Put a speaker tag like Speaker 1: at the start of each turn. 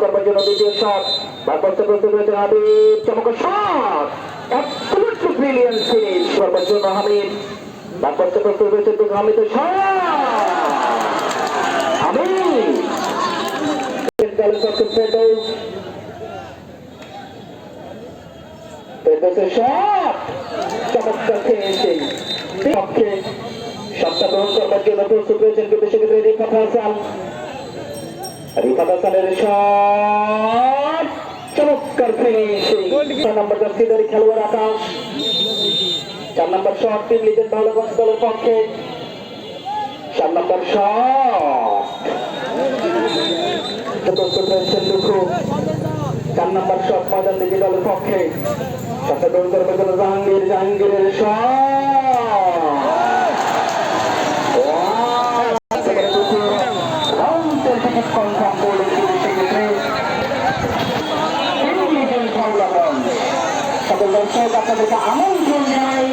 Speaker 1: করবার জন্য দ্বিতীয় শট থেকে প্রস্তুত হয়েছে হাবিব চমৎকার শট অ্যাবসলিউটলি ব্রিলিয়ান্ট ফিনিশ করবার জন্য তারপর থেকে প্রস্তুত হয়েছে কিন্তু হামিদের শট হাবিব দলের পক্ষে ফেরদৌস ফেরদৌসের শট চমৎকার ফিনিশিং পক্ষে সপ্তাহ গ্রহণ করবার জন্য প্রস্তুত রয়েছেন কিন্তু সেক্ষেত্রে রিফাত হাসান রিফাত হাসানের শট চমৎকার ফিনিশিং চার নম্বর জার্সিদারি খেলোয়াড় আকাশ চার নম্বর শট টিম লিজেন্ড বাংলাগঞ্জ দলের পক্ষে চার নম্বর শট প্রস্তুত রয়েছেন দুঃখু চার নম্বর শট ময়দান দলের পক্ষে সাথে গোল করবে জাহাঙ্গীর জাহাঙ্গীরের সকল দর্শক আপনাদেরকে আমন্ত্রণ জানাই